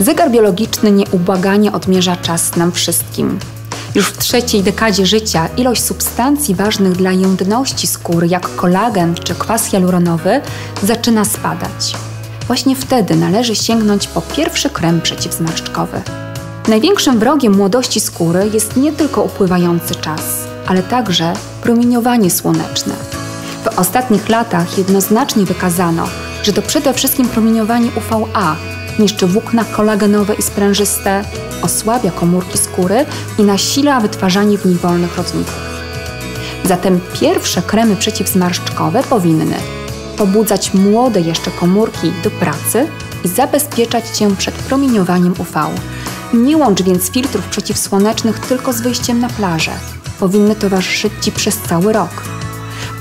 Zegar biologiczny nieubłaganie odmierza czas nam wszystkim. Już w trzeciej dekadzie życia ilość substancji ważnych dla jędrności skóry, jak kolagen czy kwas hialuronowy, zaczyna spadać. Właśnie wtedy należy sięgnąć po pierwszy krem przeciwzmarszczkowy. Największym wrogiem młodości skóry jest nie tylko upływający czas, ale także promieniowanie słoneczne. W ostatnich latach jednoznacznie wykazano, że to przede wszystkim promieniowanie UVA niszczy włókna kolagenowe i sprężyste, osłabia komórki skóry i nasila wytwarzanie w nich wolnych rodników. Zatem pierwsze kremy przeciwzmarszczkowe powinny pobudzać młode jeszcze komórki do pracy i zabezpieczać Cię przed promieniowaniem UV. Nie łącz więc filtrów przeciwsłonecznych tylko z wyjściem na plażę. Powinny towarzyszyć Ci przez cały rok.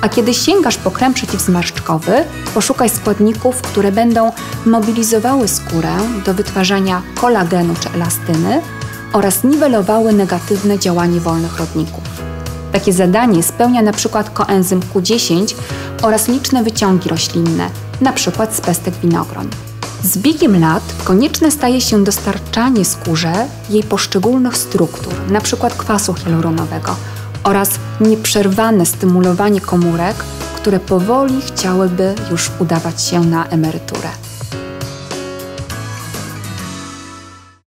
A kiedy sięgasz po krem przeciwzmarszczkowy, poszukaj składników, które będą mobilizowały skórę do wytwarzania kolagenu czy elastyny oraz niwelowały negatywne działanie wolnych rodników. Takie zadanie spełnia przykład koenzym Q10 oraz liczne wyciągi roślinne, np. z pestek winogron. Z biegiem lat konieczne staje się dostarczanie skórze jej poszczególnych struktur, np. kwasu hialuronowego oraz nieprzerwane stymulowanie komórek, które powoli chciałyby już udawać się na emeryturę.